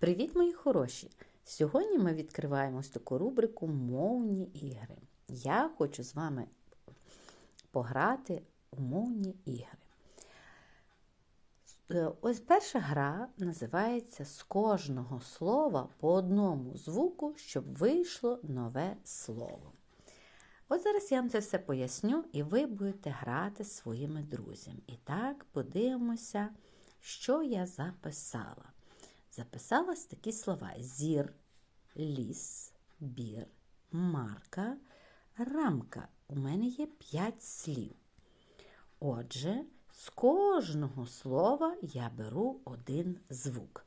Привіт, мої хороші! Сьогодні ми відкриваємо ось таку рубрику Мовні ігри. Я хочу з вами пограти у мовні ігри. Е, Ось перша гра називається З кожного слова по одному звуку, щоб вийшло нове слово. От зараз я вам це все поясню, і ви будете грати зі своїми друзями. І так, подивимося, що я записала. Записалась такі слова: зір, ліс, бір, марка, рамка. У мене є п'ять слів. Отже, з кожного слова я беру один звук.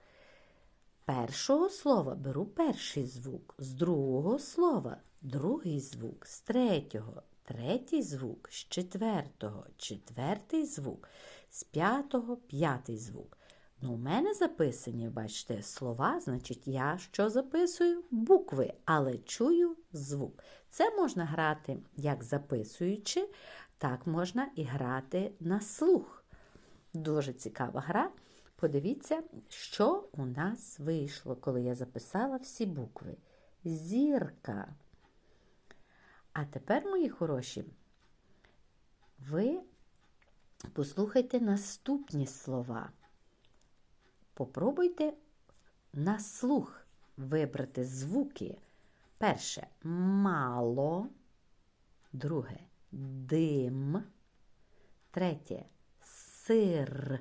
Першого слова беру перший звук, з другого слова другий звук, з третього третій звук, з четвертого четвертий звук, з п'ятого п'ятий звук. Ну, у мене записані, бачите, слова, значить, я що записую? Букви, але чую звук. Це можна грати як записуючи, так можна і грати на слух. Дуже цікава гра. Подивіться, що у нас вийшло, коли я записала всі букви. Зірка. А тепер, мої хороші, ви послухайте наступні слова. Попробуйте на слух вибрати звуки. Перше мало, друге дим, третє сир.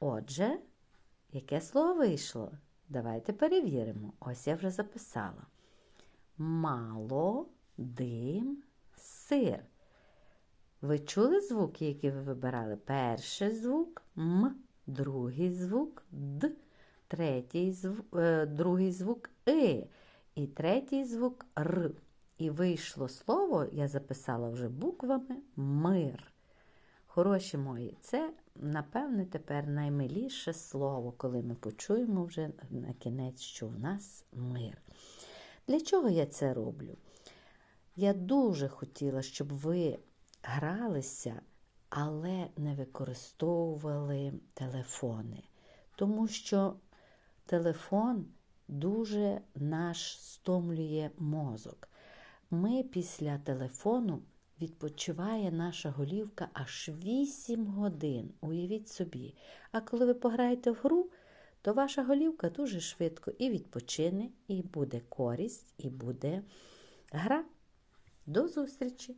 Отже, яке слово вийшло? Давайте перевіримо. Ось я вже записала. Мало, дим, сир. Ви чули звуки, які ви вибирали? Перший звук М, другий звук Д, третій звук, е, другий звук И і третій звук Р. І вийшло слово, я записала вже буквами мир. Хороші мої, це, напевне, тепер наймиліше слово, коли ми почуємо вже на кінець, що в нас мир. Для чого я це роблю? Я дуже хотіла, щоб ви гралися, але не використовували телефони, тому що телефон дуже наш стомлює мозок. Ми після телефону відпочиває наша голівка аж 8 годин. Уявіть собі. А коли ви пограєте в гру, то ваша голівка дуже швидко і відпочине, і буде користь, і буде гра. До зустрічі!